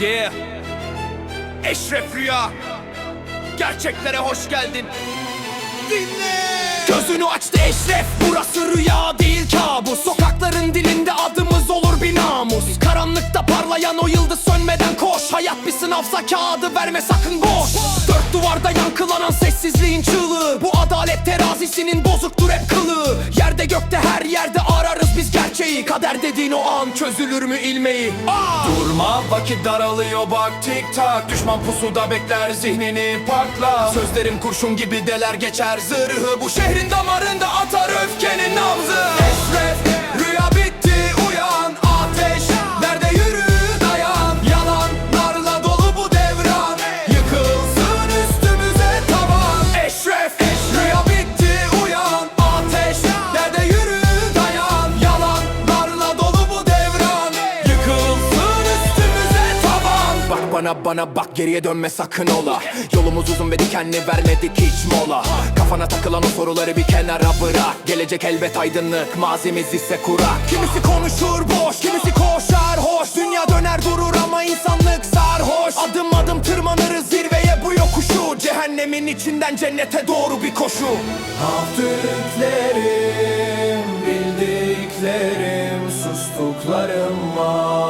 Yeah. Eşref Rüya. Gerçeklere hoş geldin. Dinle. Gözünü açtı Eşref. Burası rüya değil kabus. Sokakların dilinde adımız olur bir namus. Karanlıkta parlayan o yıldız sönmeden koş. Hayat bir sınavsa kağıdı verme sakın boş. Dört duvarda yankılanan sessizliğin çığlığı. Bu adalet terazisinin bozuktur hep kılığı. Yerde gökte her yerde ararız. Kader dediğin o an çözülür mü ilmeği? Aa! Durma vakit daralıyor bak tik tak Düşman pusuda bekler zihnini pakla Sözlerim kurşun gibi deler geçer zırhı Bu şehrin damarında atar bana bana bak geriye dönme sakın ola. Yolumuz uzun ve dikenli vermedik hiç mola. Kafana takılan o soruları bir kenara bırak. Gelecek elbet aydınlık mazimiz ise kurak. Kimisi konuşur boş kimisi koşar hoş. Dünya döner durur ama insanlık sarhoş. Adım adım tırmanırız zirveye bu yokuşu. Cehennemin içinden cennete doğru bir koşu. Yaptıklarım, bildiklerim, sustuklarım var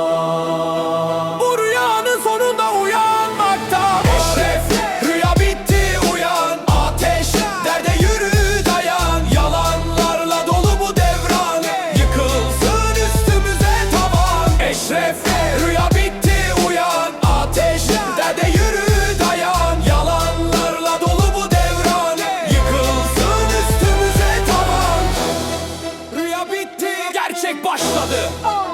gerçek başladı. Oh.